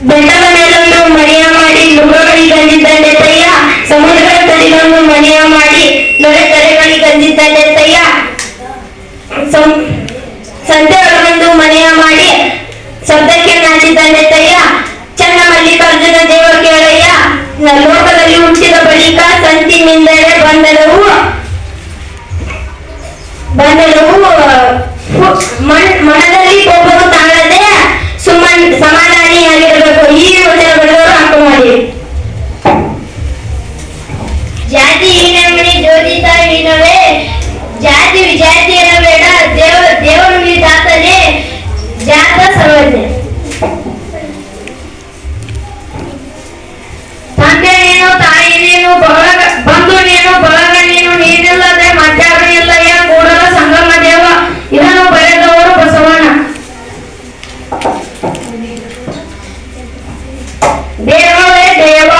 ಬೆಟ್ಟದ ಮಾಡಿ ಮನೆಯ ಮಾಡಿ ಮೃಗಗಳಿಗಂದಿದ್ದಾನೆತ್ತಯ್ಯ ಸಮುದ್ರದ ತಲೆಗೊಂದು ಮನೆಯ ಮಾಡಿ ನೊರೆ ತಲೆಗಳಿಗಂದಿದ್ದಾನೆತ್ತಯ್ಯ ಸಂತೆ ಒಳಗೊಂದು ಮನೆಯ ಮಾಡಿ ಶಬ್ದಕ್ಕೆ ನಾಚಿದ್ದಾನೆತ್ತಯ್ಯ ಚನ್ನ ಮಲ್ಲಿಕಾರ್ಜುನ ದೇವ ಕೇಳಯ್ಯ ಲೋಕದಲ್ಲಿ ಹುಟ್ಟಿದ ಬಳಿಕ ಸಂತಿನಿಂದ ಸಮಾಧಾನಿಯಾಗಿರಬೇಕು ಈ ಉದ್ಯೋಗದವರು ಹಾಕುಮಾಡಿ ಜಾತಿ ಹೀನಮಣಿ ಜ್ಯೋತಿತ ಹೀನವೇ. ಜಾತಿ ವಿಜಾತಿಯರ ಬೇಡ. ದೇವ ದೇವರು ದಾತನೇ ಜಾತ ಸಮಸ್ಯೆ ತಂದೆ ನೀನು, ತಾಯಿ ನೀನು ಬಂಧು ನೀನು Viejo de Diego.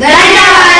ಧನ್ಯವಾದ